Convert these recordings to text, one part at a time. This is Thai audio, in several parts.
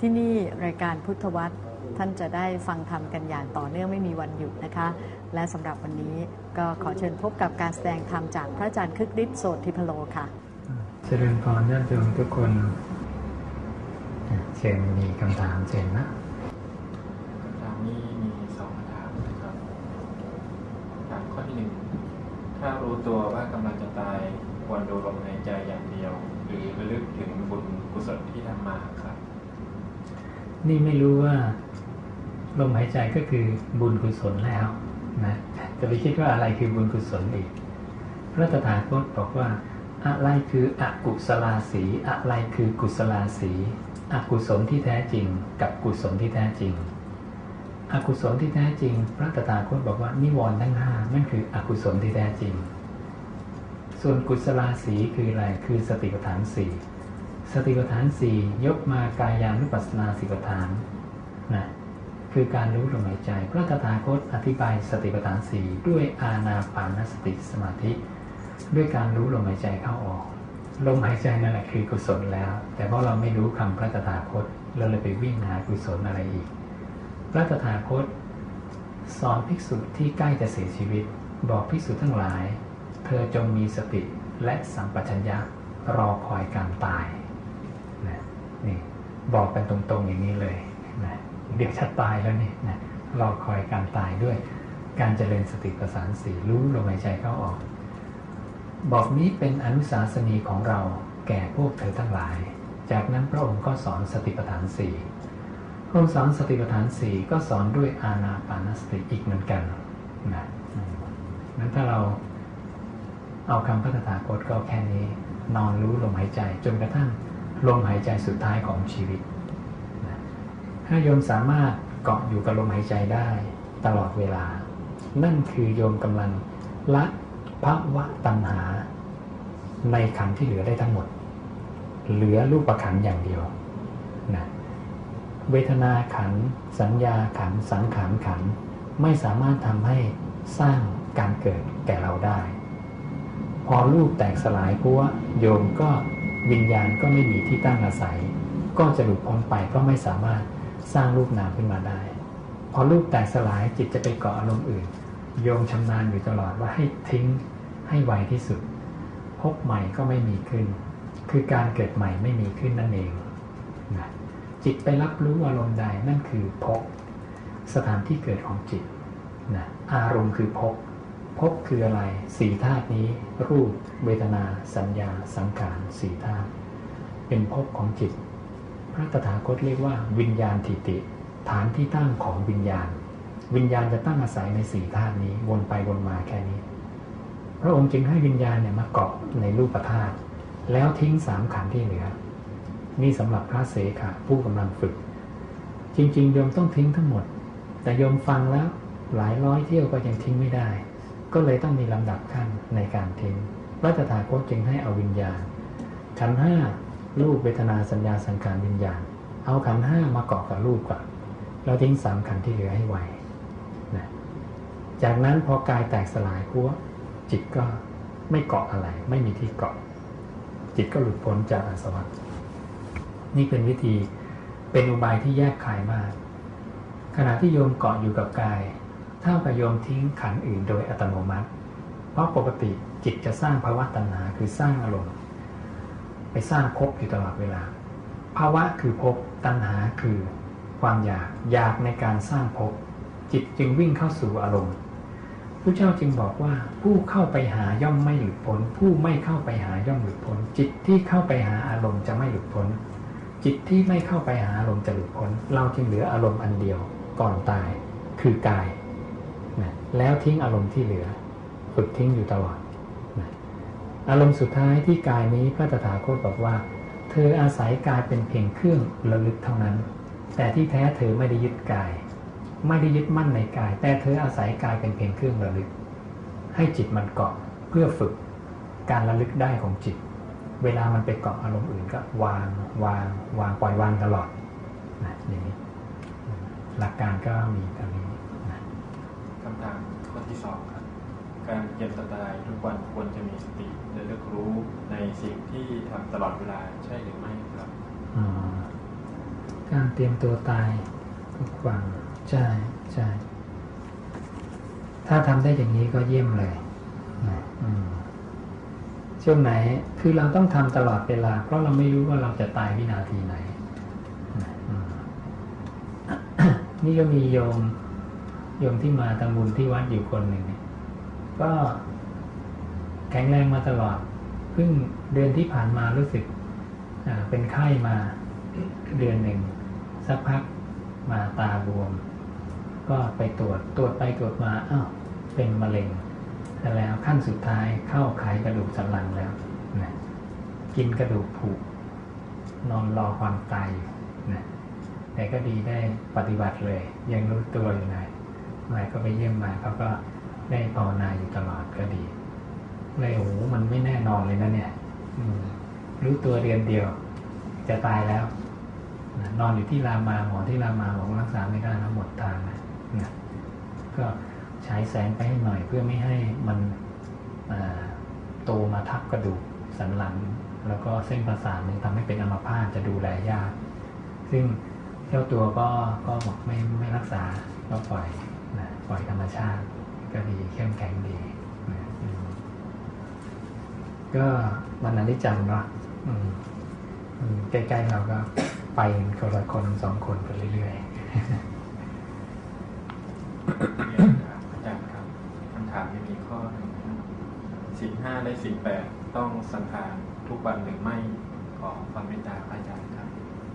ที่นี่รายการพุทธวัตรท่านจะได้ฟังธรรมกันอย่างต่อเนื่องไม่มีวันหยุดนะคะ และสำหรับวันนี้ก็ขอเชิญพบกับการแสดงธรรมจากพระอาจารย์คึกฤทธิ์โสติพโลค่ะ เจริญพรญาติโยมทุกคน เชิญมีคำถามเชิญนะคำถามนี้มีสองคำถามนะครับคำถามข้อที่หนึ่งถ้ารู้ตัวว่ากำลังจะตายควรดูลมหายใจอย่างเดียว หรือระลึกถึงบุญกุศลที่ทำมาครับ นี่ไม่รู้ว่าลมหายใจก็คือบุญกุศลแล้วนะจะไปคิดว่าอะไรคือบุญกุศลอีก พระตถาคตบอกว่า อะไรคืออกุศลาสีอะไรคือกุศลาสีอกุศลที่แท้จริง กับกุศลที่แท้จริง อกุศลที่แท้จริง พระตถาคตบอกว่านิวรณ์ทั้งห้านั่นคืออกุศลที่แท้จริง ส่วนกุศลาสีคืออะไรคือสติปัฏฐานสี่ สติปัฏฐานสี่ยกมากายานุปัสสนาสติปัฏฐานนะคือการรู้ลมหายใจ พระตถาคตอธิบายสติปัฏฐานสี่ด้วยอาณาปานสติสมาธิ ด้วยการรู้ลมหายใจเข้าออก ลมหายใจนั่นแหละคือกุศลแล้ว แต่เพราะเราไม่รู้คำพระตถาคตเราเลยไปวิ่งหากุศลอะไรอีก พระตถาคต สอนภิกษุที่ใกล้จะเสียชีวิต บอกภิกษุทั้งหลาย เธอจงมีสติและสัมปชัญญะรอคอยการตาย นี่บอกกันตรงๆอย่างนี้เลยนะเดี๋ยวจะตายแล้วนี่นะรอคอยการตายด้วย การเจริญสติปัฏฐานสี่รู้ลมหายใจเข้าออก บอกนี้เป็นอนุสาสนีของเราแก่พวกเธอทั้งหลาย จากนั้นพระองค์ก็สอนสติปัฏฐานสี่พระองค์สอนสติปัฏฐานสี่ก็สอนด้วยอาณาปานสติอีกเหมือนกันนะนั้นถ้าเราเอาคำพระตถาคตก็แค่นี้ นอนรู้ลมหายใจจนกระทั่ง ลมหายใจสุดท้ายของชีวิตนะถ้าโยมสามารถเกาะอยู่กับลมหายใจได้ตลอดเวลา นั่นคือโยมกำลังละภาวะตัณหา ในขันธ์ที่เหลือได้ทั้งหมด เหลือรูปขันธ์อย่างเดียวนะเวทนาขันธ์สัญญาขันธ์สังขารขันธ์ไม่สามารถทำให้สร้างการเกิดแก่เราได้ พอรูปแตกสลายพัวโยมก็ วิญญาณก็ไม่มีที่ตั้งอาศัย ก็จะหลุดพ้นไปก็ไม่สามารถสร้างรูปนามขึ้นมาได้ พอรูปแตกสลายจิตจะไปเกาะอารมณ์อื่น โยมชำนาญอยู่ตลอดว่าให้ทิ้งให้ไวที่สุด พบใหม่ก็ไม่มีขึ้น คือการเกิดใหม่ไม่มีขึ้นนั่นเองนะจิตไปรับรู้อารมณ์ใดนั่นคือพบสถานที่เกิดของจิตนะอารมณ์คือพบ พบคืออะไรสี่ธาตุนี้ รูปเวทนา สัญญา สังขารสี่ธาตุเป็นพบของจิต พระตถาคตเรียกว่า วิญญาณทิติ ฐานที่ตั้งของวิญญาณ วิญญาณจะตั้งอาศัยในสี่ธาตุนี้วนไปวนมาแค่นี้ พระองค์จึงให้วิญญาณเนี่ยมาเกาะในรูปธาตุแล้วทิ้งสามขันธ์ที่เหลือนี่สำหรับพระเสขะผู้กำลังฝึก จริงๆโยมต้องทิ้งทั้งหมด แต่โยมฟังแล้วหลายร้อยเที่ยวก็ยังทิ้งไม่ได้ ก็เลยต้องมีลำดับขั้นในการทิ้งพระตถาคตจึงให้เอาวิญญาณขันห้ารูปเวทนาสัญญาสังขารวิญญาณ เอาขันห้ามาเกาะกับรูปก่อนแล้วทิ้งสามขันที่เหลือให้ไวนะจากนั้นพอกายแตกสลายพัวจิตก็ไม่เกาะอะไร ไม่มีที่เกาะ จิตก็หลุดพ้นจากอาสวะนี่เป็นวิธีเป็นอุบายที่แยกขายมาก ขณะที่โยมเกาะอยู่กับกาย เท่ากับโยมทิ้งขันอื่นโดยอัตโนมัติ เพราะปกติจิตจะสร้างภาวะตัณหาคือสร้างอารมณ์ ไปสร้างภพอยู่ตลอดเวลา ภาวะคือภพตัณหาคือความอยากอยากในการสร้างภพจิตจึงวิ่งเข้าสู่อารมณ์พระเจ้าจึงบอกว่าผู้เข้าไปหาย่อมไม่หลุดพ้น ผู้ไม่เข้าไปหาย่อมหลุดพ้น จิตที่เข้าไปหาอารมณ์จะไม่หลุดพ้น จิตที่ไม่เข้าไปหาอารมณ์จะหลุดพ้น เราจึงเหลืออารมณ์อันเดียวก่อนตายคือกาย แล้วทิ้งอารมณ์ที่เหลือ ฝึกทิ้งอยู่ตลอดนะอารมณ์สุดท้ายที่กายนี้พระตถาคตบอกว่า เธออาศัยกายเป็นเพียงเครื่องระลึกเท่านั้น แต่ที่แท้เธอไม่ได้ยึดกาย ไม่ได้ยึดมั่นในกาย แต่เธออาศัยกายเป็นเพียงเครื่องระลึก ให้จิตมันเกาะเพื่อฝึกการระลึกได้ของจิต เวลามันไปเกาะอารมณ์อื่นก็วางวางวางปล่อยวางตลอดนะอย่างนี้หลักการก็มีเท่านี้ำถามข้อที่สองครับ การเจ็บตายทุกวันควรจะมีสติและเลือกรู้ในสิ่งที่ทำตลอดเวลาใช่หรือไม่ครับการเตรียมตัวตายทุกวันใช่ใช่ถ้าทำได้อย่างนี้ก็เยี่ยมเลยช่วงไหนคือเราต้องทำตลอดเวลา เพราะเราไม่รู้ว่าเราจะตายวินาทีไหนนี่ก็มีโยม โยมที่มาทำบุญที่วัดอยู่คนหนึ่งเนี่ยก็แข็งแรงมาตลอดเพิ่งเดือนที่ผ่านมารู้สึกเป็นไข้มาเดือนหนึ่งสักพักมาตาบวม ก็ไปตรวจตรวจไปตรวจมาอ้าวเป็นมะเร็งแต่แล้วขั้นสุดท้ายเข้าไขกระดูกสันหลังแล้วนะกินกระดูกผุนอนรอความตายอยู่นะแต่ก็ดีได้ปฏิบัติเลย ยังรู้ตัวอยู่หน่อย มาก็ไปเยี่ยมมาเขาก็ได้ภาวนาอยู่ตลอดก็ดีเลยโอ้โหมันไม่แน่นอนเลยนะเนี่ยอืรู้ตัวเดือนเดียว จะตายแล้วนอนอยู่ที่รามาหมอที่รามาบอกรักษาไม่ได้นะหมดทางนะนะก็ใช้แสงไปให้หน่อยเพื่อไม่ให้มันโตมาทับกระดูกสันหลัง แล้วก็เส้นประสาทมันทำให้เป็นอัมพาตจะดูแลยาก ซึ่งเจ้าตัวก็ก็บอกไม่ไม่รักษาก็ปล่อย ปล่อยธรรมชาติ ก็ดีเข้มแข็งดีนะอืมก็วันนั้นได้จำเนาะอืมอืมใกล้ๆเราก็ไปกันคนละคนสองคนไปเรื่อยเรียนถามอาจารย์ครับคำถามที่มีข้อหนึ่งนะครับสิ่งห้าและสิ่งแปดต้องสังขารทุกวันหรือไม่ขอความเมตตาพระอาจารย์ครับ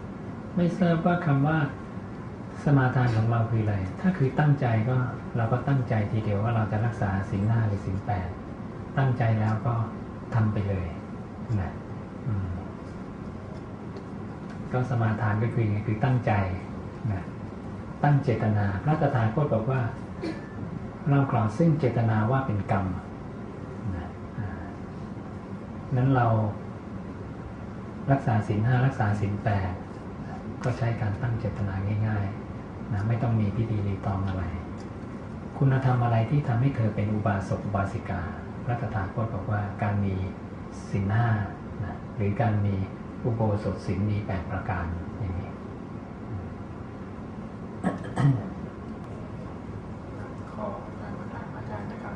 ๆไม่ทราบว่าคำว่าสมาทานของเราคืออะไร ถ้าคือตั้งใจก็ เราก็ตั้งใจทีเดียวว่าเราจะรักษาสิ่งห้าหรือสิ่งแปดตั้งใจแล้วก็ทำไปเลยนะก็สมาทานก็คือไงคือตั้งใจนะตั้งเจตนา พระตถาคตบอกว่า เรากล่าวซึ่งเจตนาว่าเป็นกรรมนะนั้นเรารักษาศีลห้ารักษาศีลแปดก็ใช้การตั้งเจตนาง่ายๆนะไม่ต้องมีพิธีรีตองอะไร คุณธรรมอะไรที่ทำให้เธอเป็นอุบาสกอุบาสิกา พระตถาคตบอกว่าการมีศีลห้านะหรือการมีอุโบสถศีลมีแปดประการอย่างนี้ขอการมาถามอาจารย์นะครับ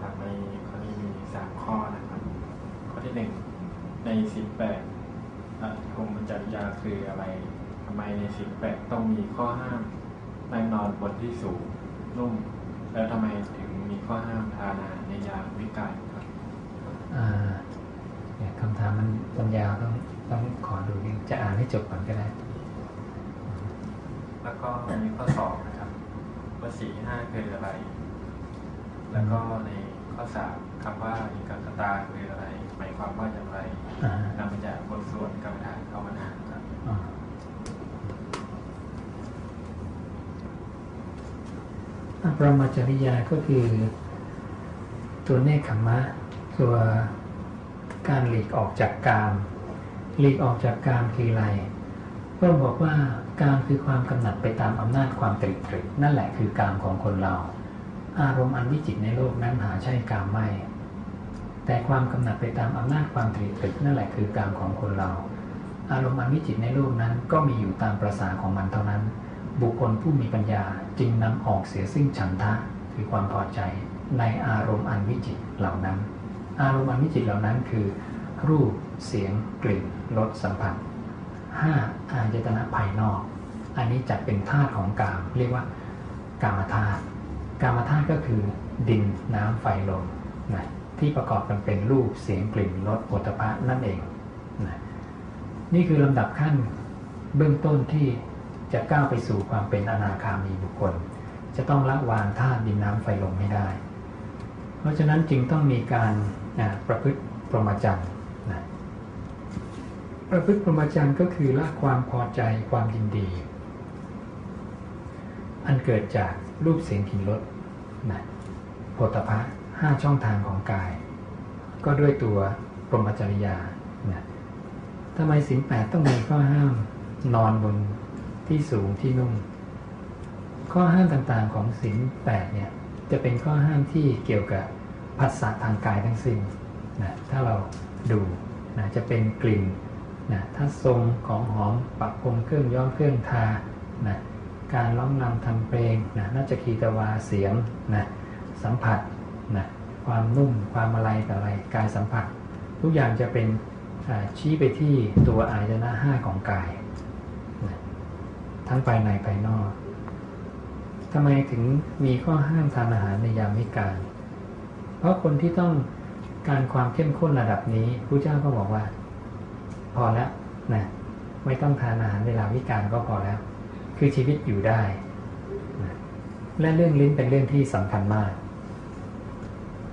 ถามในข้อนี้มีสามข้อนะครับ ข้อที่หนึ่งในสิบแปดอธิคมจริยาคืออะไรทำไมในสิบแปดต้องมีข้อห้ามไม่นอนบนที่สูงนุ่ม แล้วทำไมถึงมีข้อห้ามทานอาหารในยามวิกาลครับอ่าเนี่ยคำถามมันมันยาวต้องต้องขอดูนิดจะอ่านให้จบก่อนก็ได้ แล้วก็มีข้อสองนะครับว่าสี่ห้าคืออะไร แล้วก็ในข้อสามคำว่าอิกัคตาคืออะไรหมายความว่าอย่างไรอ่านำมาจากบทสวดกรรมฐานภาวนาครับ อ่าอะ ปรมาจริยาก็คือตัวเนคขมะ ตัวการหลีกออกจากกาม หลีกออกจากกามคืออะไรก็บอกว่ากามคือความกำหนัดไปตามอำนาจความตริตรึกนั่นแหละคือกามของคนเรา อารมณ์อันวิจิตในโลกนั้นหาใช่กามไม่ แต่ความกำหนัดไปตามอำนาจความตริตรึกนั่นแหละคือกามของคนเรา อารมณ์อันวิจิตในโลกนั้นก็มีอยู่ตามประสาของมันเท่านั้น บุคคลผู้มีปัญญา จึงนำออกเสียซึ่งฉันทะคือความพอใจในอารมณ์อันวิจิตรเหล่านั้น อารมณ์อันวิจิตรเหล่านั้นคือ รูปเสียงกลิ่นรสสัมผัสห้าอายตนะภายนอก อันนี้จัดเป็นธาตุของกาม เรียกว่ากามธาตุกามธาตุก็คือดินน้ำไฟลมนะที่ประกอบกันเป็นรูปเสียงกลิ่นรสโผฏฐะนั่นเองนะนี่คือลำดับขั้นเบื้องต้นที่ จะก้าวไปสู่ความเป็นอนาคามีบุคคล จะต้องละวางธาตุดินน้ำไฟลมให้ได้ เพราะฉะนั้นจึงต้องมีการประพฤติพรหมจรรย์นะประพฤติพรหมจรรย์ก็คือละความพอใจความยินดี อันเกิดจากรูปเสียงกลิ่นรสนะโผฏฐัพพะห้าช่องทางของกาย ก็ด้วยตัวพรหมจริยานะทำไมสินแปดต้องมีข้อห้ามนอนบน ที่สูงที่นุ่ม ข้อห้ามต่างๆของสินแปดเนี่ยจะเป็นข้อห้ามที่เกี่ยวกับภาษาทางกายทั้งสิ้นนะถ้าเราดูนะจะเป็นกลิ่นนะถ้าทรงของหอมปักพรมเครื่องย้อมเครื่องทานะการร้องนำทำเพลงนะน่าจะคีตวาเสียงนะสัมผัสนะความนุ่มความอะไรต่ออะไรกายสัมผัส ทุกอย่างจะเป็นชี้ไปที่ตัวอายนะห้าของกาย ทั้งภายในภายนอกทำไมถึงมีข้อห้ามทานอาหารในยามวิกาลเพราะคนที่ต้องการความเข้มข้นระดับนี้พระเจ้าก็บอกว่า พอแล้วนะไม่ต้องทานอาหารเวลาวิกาลก็พอแล้ว คือชีวิตอยู่ได้นะและเรื่องลิ้นเป็นเรื่องที่สำคัญมาก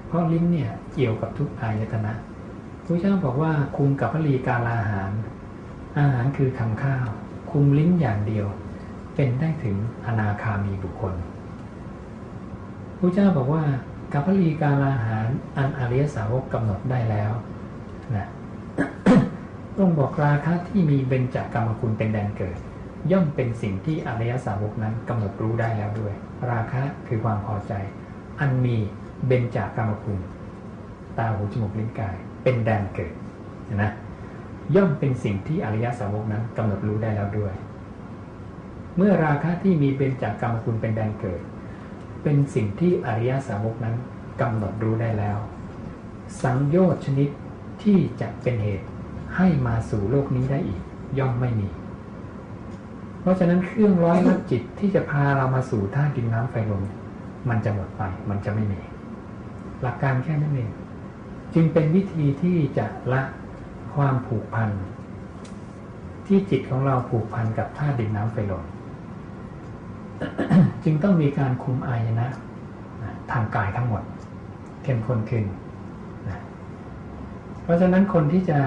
เพราะลิ้นเนี่ยเกี่ยวกับทุกอายตนะพระเจ้าบอกว่าคุมกับพลีการอาหาร อาหารคือคำข้าว คุมลิ้นอย่างเดียว เป็นได้ถึงอนาคามีบุคคลพระเจ้าบอกว่ากับพลีการอาหารอันอริยสาวกกำหนดได้แล้วนะต้องบอกราคะที่มีเบญจากรรมคุณเป็นแดนเกิด ย่อมเป็นสิ่งที่อริยสาวกนั้นกำหนดรู้ได้แล้วด้วย ราคะคือความพอใจ อันมีเบญจากรรมคุณ ตาหูจมูกลิ้นกาย เป็นแดนเกิดนะ ย่อมเป็นสิ่งที่อริยสาวกนั้นกำหนดรู้ได้แล้วด้วย เมื่อราคะที่มีเบญจากกรรมคุณเป็นแดนเกิด เป็นสิ่งที่อริยสาวกนั้นกำหนดรู้ได้แล้ว สังโยชน์ชนิดที่จะเป็นเหตุให้มาสู่โลกนี้ได้อีก ย่อมไม่มี เพราะฉะนั้นเครื่องร้อยลัดจิตที่จะพาเรามาสู่ท่าดินน้ำไฟลมมันจะหมดไป มันจะไม่มี หลักการแค่นั้นเองจึงเป็นวิธีที่จะละ ความผูกพัน ที่จิตของเราผูกพันกับท่าดินน้ำไฟลมจึงต้องมีการคุมอายนะทางกายทั้งหมดเข้มข้นขึ้นเพราะฉะนั้นคนที่จะ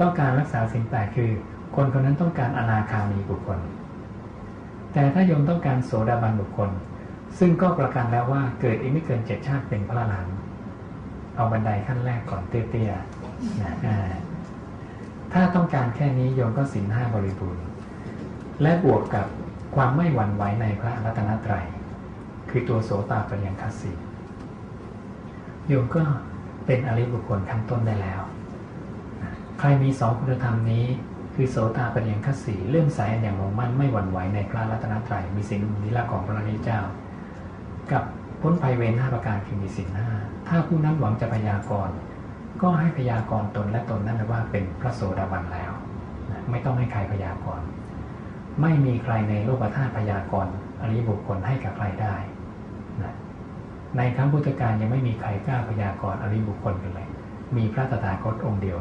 ต้องการรักษาสิ่งแปดคือ คนคนนั้นต้องการอนาคามีบุคคล แต่ถ้าโยมต้องการโสดาบันบุคคล ซึ่งก็ประกันแล้วว่าเกิดอีกไม่เกินเจ็ดชาติเป็นพระหลานเอาบันไดขั้นแรกก่อนเตี้ยๆนะ ถ้าต้องการแค่นี้โยมก็สินห้าบริบูรณ์ และบวกกับความไม่หวั่นไหวในพระรัตนตรัย คือตัวโสตาปัญญคัสสีโยมก็เป็นอริบุคคลขั้นต้นได้แล้ว ใครมีสองคุณธรรมนี้ คือโสตาปัญญคัสสีเลื่อมใสอย่างมุ่งมั่นไม่หวั่นไหวในพระรัตนตรัย มีสิ่งนิรักของพระนิเจ้า กับพ้นภัยเวรห้าประการคือมีสิ่งห้าถ้าผู้นั้นหวังจะพยากรณ์ ก็ให้พยากรณ์ตนและตนนั้นว่าเป็นพระโสดาบันแล้วไม่ต้องให้ใครพยากรณ์ไม่มีใครในโลกธาตุพยากรณ์อริบุคคลให้กับใครได้นะในครั้งพุทธกาลยังไม่มีใครกล้าพยากรณ์อริบุคคลกันเลย มีพระตถาคตองค์เดียว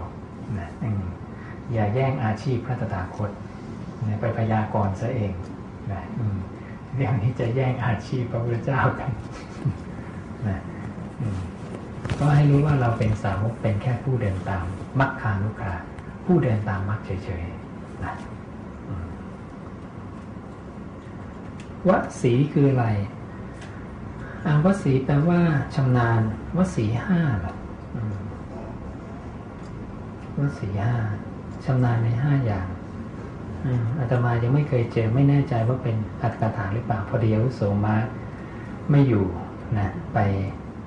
นะอย่าแย่งอาชีพพระตถาคตนะไปพยากรณ์ซะเองนะเรื่องนี้จะแย่งอาชีพพระพุทธเจ้ากันนะ ก็ให้รู้ว่าเราเป็นสาวกเป็นแค่ผู้เดินตามมัคคานุคาผู้เดินตามมัคเฉยๆนะวสีคืออะไรอาวสีแปลว่าชำนาญวสีห้าหรอวสีห้าชำนาญในห้าอย่างอาตมายังไม่เคยเจอไม่แน่ใจว่าเป็นอัตถกถาหรือเปล่าพอดีอาวุโสมาไม่อยู่นะไป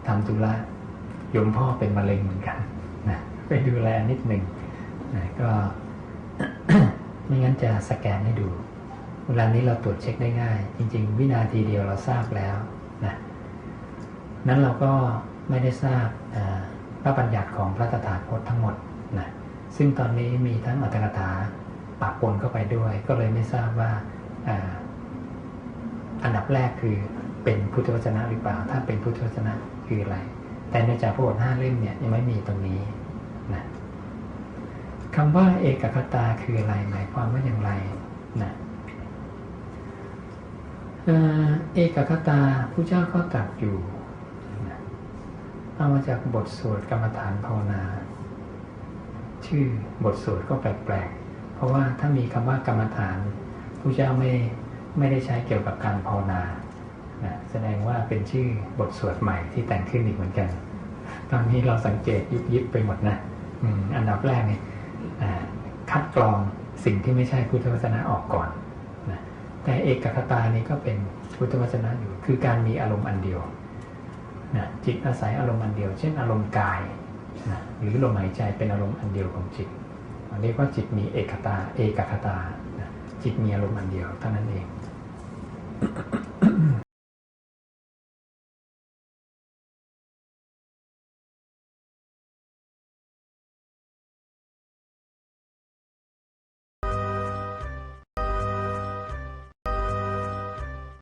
ทำธุระ ยมพ่อเป็นมะเร็งเหมือนกันนะไปดูแลนิดหนึ่งนะก็ไม่งั้นจะสแกนให้ดู เวลานี้เราตรวจเช็คได้ง่าย จริง ๆ วินาทีเดียวเราทราบแล้วนะนั้นเราก็ไม่ได้ทราบพระบัญญัติของพระตถาคตทั้งหมดนะซึ่งตอนนี้มีทั้งอัตถกถาปะปนเข้าไปด้วย ก็เลยไม่ทราบว่าอันดับแรกคือเป็นพุทธวจนะหรือเปล่า ถ้าเป็นพุทธวจนะคืออะไร แต่ในจากพระบทห้าเล่มเนี่ยยังไม่มีตรงนี้นะคำว่าเอกคตาคืออะไรหมายความว่าอย่างไรนะเอกคตาผู้เจ้าก็ตรัสอยู่เอามาจากบทสวดกรรมฐานภาวนา ชื่อบทสวดก็แปลกๆ เพราะว่าถ้ามีคำว่ากรรมฐานผู้เจ้าไม่ไม่ได้ใช้เกี่ยวกับการภาวนา นะแสดงว่าเป็นชื่อบทสวดใหม่ที่แต่งขึ้นอีกเหมือนกัน ตอนนี้เราสังเกตยิบยิบไปหมดนะอันดับแรกเนี่ยคัดกรองสิ่งที่ไม่ใช่พุทธวจนะออกก่อนแต่เอกคตานี้ก็เป็นพุทธวจนะอยู่ คือการมีอารมณ์อันเดียวนะจิตอาศัยอารมณ์อันเดียว เช่นอารมณ์กายนะหรือลมหายใจเป็นอารมณ์อันเดียวของจิตเรียกว่าจิตมีเอกตา เอกคตานะจิตมีอารมณ์อันเดียวเท่านั้นเอง